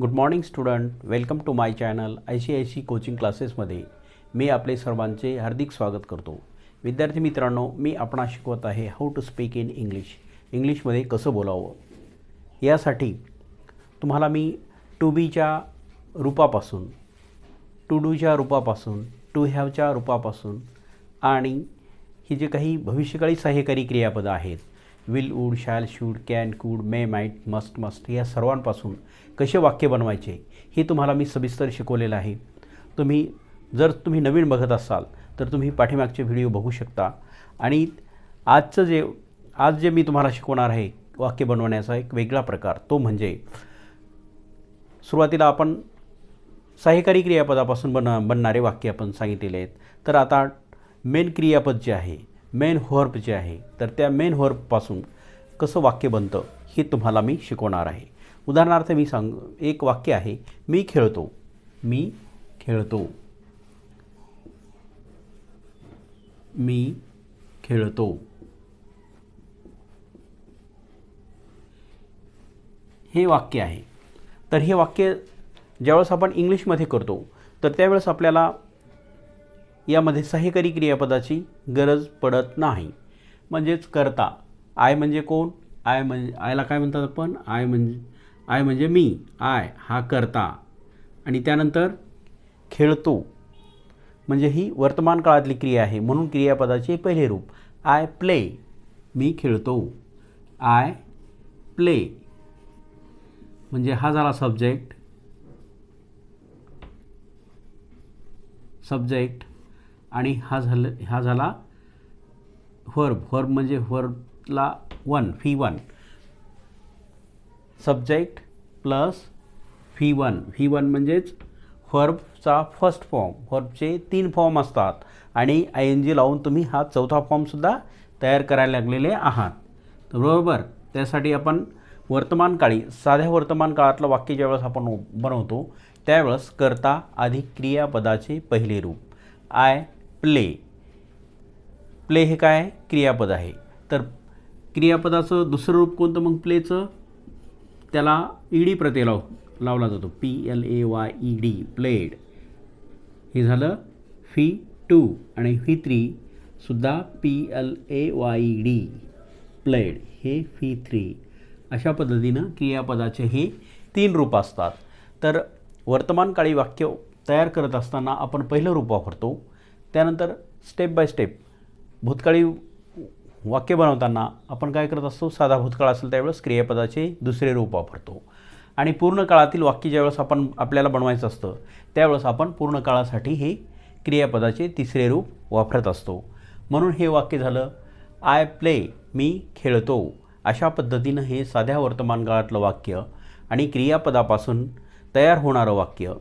Good morning student welcome to my channel I C I C coaching क्लासेसमध्ये मी आपले सर्वांचे हार्दिक स्वागत करतो. विद्यार्थी मित्रांनो मी आपणा शिकवत आहे how to speak in English इंग्लिशमध्ये कसं बोलावं? यासाठी तुम्हाला मी टू बीच्या रूपापासून टू डूच्या रूपापासून टू हॅवच्या रूपापासून आणि ही जे काही भविष्यकाळी सहाय्यकारी क्रियापदं आहेत will would shall should can could may might must must या सर्वांपासून कसे वाक्य बनवायचे हे तुम्हाला मी सविस्तर शिकवलेलं आहे. तुम्ही जर तुम्ही नवीन बघत असाल तर तुम्ही पाठीमागचे व्हिडिओ बघू शकता. आणि आजचं जे आज जे मी तुम्हाला शिकवणार आहे वाक्य बनवण्याचा एक वेगळा प्रकार तो म्हणजे सुरुवातीला आपण सहाय्यकारी क्रियापदापासून बन बनणारे वाक्य आपण सांगितलेले आहेत. तर आता मेन क्रियापद जे आहे मेन व्हर्ब जे आहे तर त्या मेन व्हर्बपासून कसं वाक्य बनतं हे तुम्हाला मी शिकवणार आहे. उदाहरणार्थ मी सांग एक वाक्य आहे मी खेळतो. मी खेळतो. मी खेळतो. हे वाक्य आहे. तर हे वाक्य ज्यावेळेस आपण इंग्लिशमध्ये करतो तर त्यावेळेस आपल्याला यामध्ये सहाय्यकारी क्रियापदाची गरज पडत नाही. म्हणजेच करता. आय म्हणजे कोण? आय म्हणजे आयला काय म्हणतात आपण? आय म्हणजे आय म्हणजे मी. आय हा करता. आणि त्यानंतर खेळतो. म्हणजे ही वर्तमान काळातली क्रिया आहे. म्हणून क्रियापदाचे पहिले रूप. I play. मी खेळतो. I play. म्हणजे हा झाला सब्जेक्ट. सब्जेक्ट. आणि हा झालं हा झाला व्हर्ब व्हर्ब म्हणजे व्हर्बला one V one subject plus V one V one म्हणजेच व्हर्बचा फर्स्ट फॉर्म व्हर्बचे तीन फॉर्म असतात. आणि आय एन जी लावून तुम्ही हा चौथा फॉर्मसुद्धा तयार करायला लागलेले आहात. तर बरोबर? त्यासाठी आपण वर्तमान काळी साध्या वर्तमान काळातलं वाक्य ज्यावेळेस आपण बनवतो त्यावेळेस करता अधिक क्रियापदाचे पहिले रूप. I play. प्ले हे काय? क्रियापद आहे. तर क्रियापदाचं दुसरं रूप कोणतं मग प्लेचं? त्याला ई डी प्रत्यय लाव लावला जातो. P L A Y E D played हे झालं फी टू आणि V थ्रीसुद्धा P L A Y E D played हे फी थ्री अशा पद्धतीनं क्रियापदाचे हे तीन रूप असतात. तर वर्तमानकाळी वाक्य तयार करत असताना आपण पहिलं रूप वापरतो. त्यानंतर स्टेप बाय स्टेप भूतकाळी वाक्य बनवताना आपण काय करत असतो? साधा भूतकाळ असेल त्यावेळेस क्रियापदाचे दुसरे रूप वापरतो. आणि पूर्ण काळातील वाक्य ज्यावेळेस आपण आपल्याला बनवायचं असतं त्यावेळेस आपण पूर्ण काळासाठी हे क्रियापदाचे तिसरे रूप वापरत असतो. म्हणून हे वाक्य झालं आय प्ले मी खेळतो. अशा पद्धतीनं हे साध्या वर्तमान काळातलं वाक्य आणि क्रियापदापासून तयार होणारं वाक्य.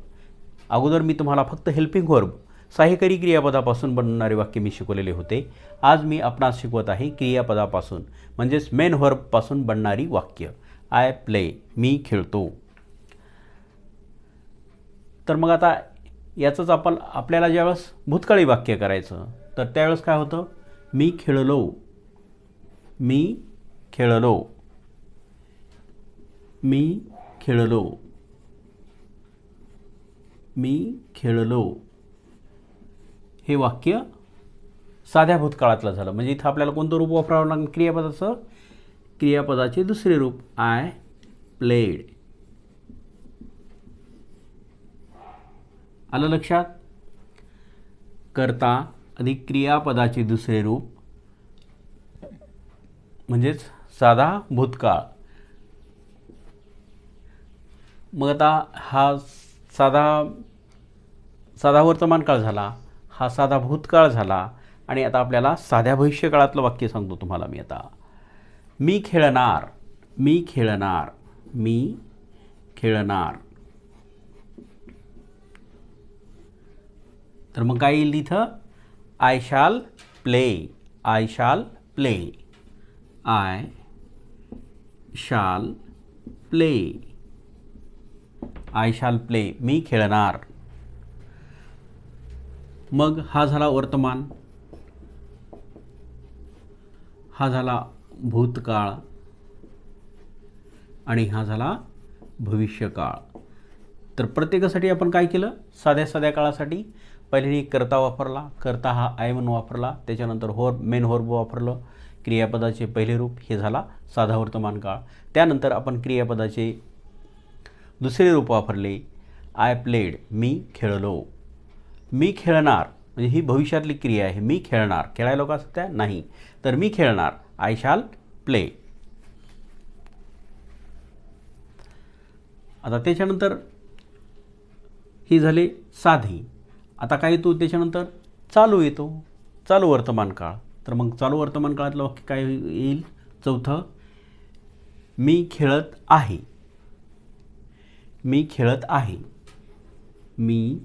अगोदर मी तुम्हाला फक्त हेल्पिंग वर्ब सहाय्यकारी क्रियापदापासून बनणारे वाक्य मी शिकवलेले होते. आज मी आपणास शिकवत आहे क्रियापदापासून म्हणजेच मेन व्हर्बपासून बनणारी वाक्य. आय प्ले मी खेळतो. तर मग आता याचंच आपण आपल्याला ज्यावेळेस भूतकाळी वाक्य करायचं तर त्यावेळेस काय होतं? मी खेळलो. मी खेळलो. मी खेळलो. मी खेळलो. हे वाक्य साध्या भूतकाळातलं झालं. म्हणजे इथं आपल्याला कोणतं रूप वापरावं लागेल? क्रियापदाचं? क्रियापदाचे दुसरे रूप आय प्लेड आलं लक्षात? करता अधिक क्रियापदाचे दुसरे रूप म्हणजेच साधा भूतकाळ. मग आता हा साधा साधा वर्तमान काळ झाला. हा साधा भूतकाळ झाला आणि आता आपल्याला साध्या भविष्यकाळातलं वाक्य सांगतो तुम्हाला मी आता. मी खेळणार मी खेळणार मी खेळणार. तर मग काय येईल इथं? I shall play I shall play I shall play I shall play मी खेळणार. मग हा झाला वर्तमान. हा झाला भूतकाळ. आणि हा झाला भविष्यकाळ. तर प्रत्येकासाठी आपण काय केलं? साध्या साध्या काळासाठी. पहिल्याने कर्ता वापरला. कर्ता हा आय म्हणून वापरला. त्याच्यानंतर होर मेन होर्ब वापरलं. क्रियापदाचे पहिले रूप हे झाला साधा वर्तमान काळ. त्यानंतर आपण क्रियापदाचे दुसरे रूप वापरले. आय प्लेड मी खेळलो. मी खेळणार म्हणजे ही भविष्यातली क्रिया आहे मी खेळणार. खेळायला का त्या नाही. तर मी खेळणार. आय शाल प्ले आता त्याच्यानंतर ही झाले साधी. आता काय येतो त्याच्यानंतर? चालू येतो. चालू वर्तमान काळ. तर मग चालू वर्तमान काळातलं वाक्य काय येईल? चौथं मी खेळत आहे. मी खेळत आहे. मी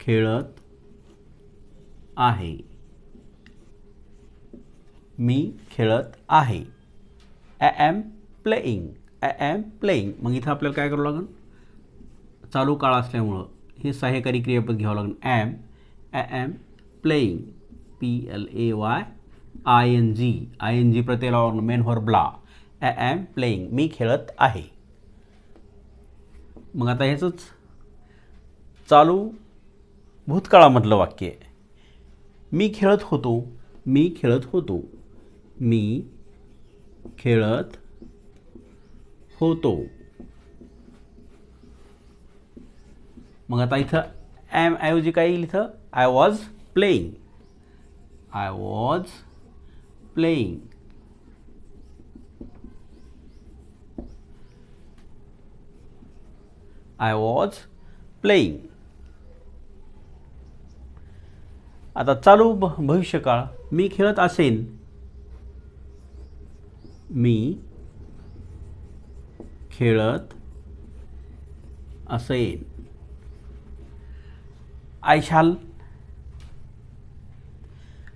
खेळत आहे. मी खेळत आहे. I am playing I am playing मग इथं आपल्याला काय करावं लागेल? चालू काळ असल्यामुळं हे सहाय्यकारी क्रियापद घ्यावं लागेल. Am uh am playing P L A Y I N G I N G प्रत्येला main व्हर ब्ला आय ॲम प्लेईंग मी खेळत आहे. मग आता ह्याचंच चालू भूतकाळामधलं वाक्य आहे. मी खेळत होतो मी खेळत होतो मी खेळत होतो. मग आता इथं ॲम ऐवजी काय येईल इथं? I was playing I was playing I was playing आता चालू भ भविष्यकाळ. मी खेळत असेन. मी खेळत असेन. I shall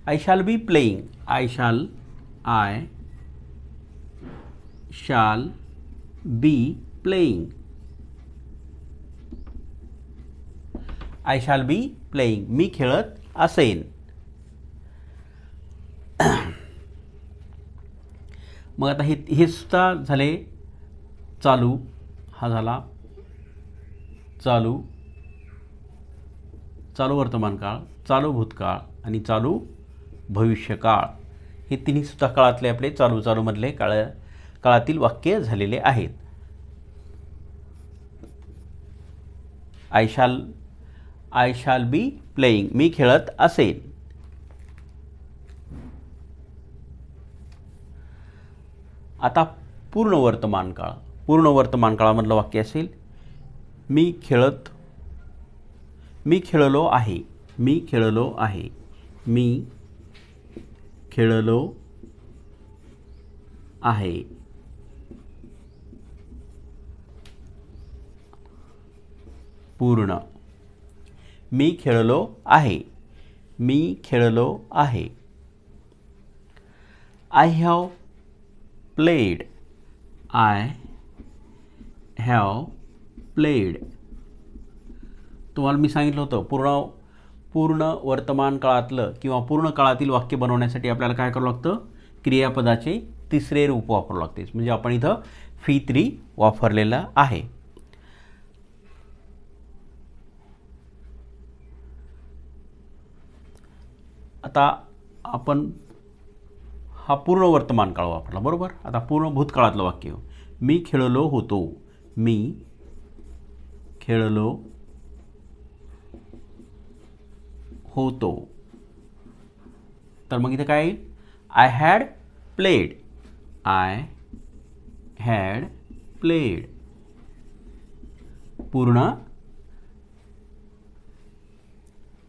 I shall be playing I shall I shall be playing I shall be playing मी खेळत असेन. मग आता हे हे सुद्धा झाले. चालू. हा झाला. चालू. चालू वर्तमान काळ चालू भूतकाळ आणि चालू भविष्यकाळ. हे तिन्हीसुद्धा काळातले आपले चालू चालूमधले काळ काळातील वाक्य झालेले आहेत. I shall I shall be playing मी खेळत असेन. आता पूर्ण वर्तमान काळ. पूर्ण वर्तमान काळामधलं वाक्य असेल मी खेळत मी खेळलो आहे मी खेळलो आहे मी खेळलो आहे. पूर्ण. मी खेळलो आहे. मी खेळलो आहे. I have played I have played तुम्हाला मी सांगितलं होतं पूर्ण पूर्ण वर्तमान काळातलं किंवा पूर्ण काळातील वाक्य बनवण्यासाठी आपल्याला काय करावं लागतं? क्रियापदाचे तिसरे रूप वापरावं लागते. म्हणजे आपण इथं फी थ्री वापरलेलं आहे. आता आपण हा पूर्ण वर्तमान काळ वापरला बरोबर? आता पूर्ण भूतकाळातलं वाक्य मी खेळलो होतो. मी खेळलो होतो. तर मग इथे काय येईल? I had played I had played पूर्ण?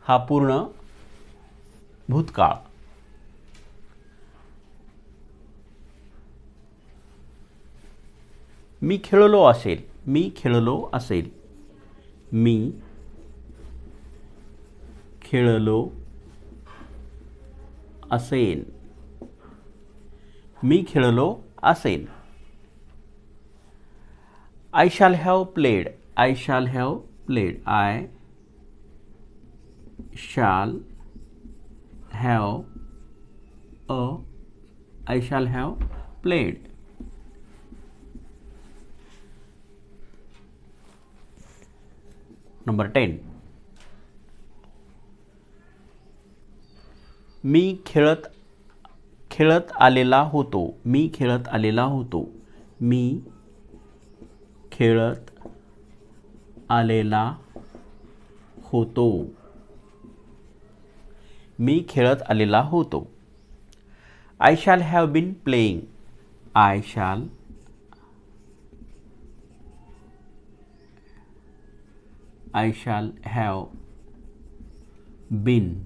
हा पूर्ण भूतकाळ. मी खेळलो असेल मी खेळलो असेल. मी खेळलो असेन. मी खेळलो असेन. I shall have played I shall have played I shall have a I shall have played. Number ten मी खेळत खेळत आलेला होतो. मी खेळत आलेला होतो. मी खेळत आलेला होतो. मी खेळत आलेला होतो. I shall have been playing I shall I shall have been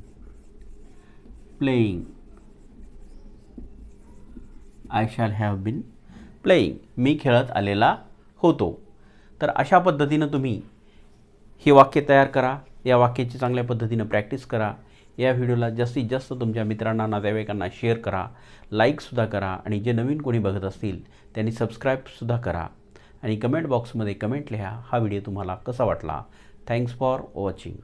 playing I shall have been playing मी खेळत आलेला होतो. तर अशा पद्धतीनं तुम्ही हे वाक्य तयार करा. या वाक्याची चांगल्या पद्धतीनं प्रॅक्टिस करा. या व्हिडिओला जास्तीत जास्त तुमच्या मित्रांना नातेवाईकांना शेअर करा लाईकसुद्धा करा आणि जे नवीन कोणी बघत असतील त्यांनी सबस्क्राईबसुद्धा करा. आणि कमेंट बॉक्समध्ये कमेंट लिहा हा व्हिडिओ तुम्हाला कसा वाटला? Thanks for watching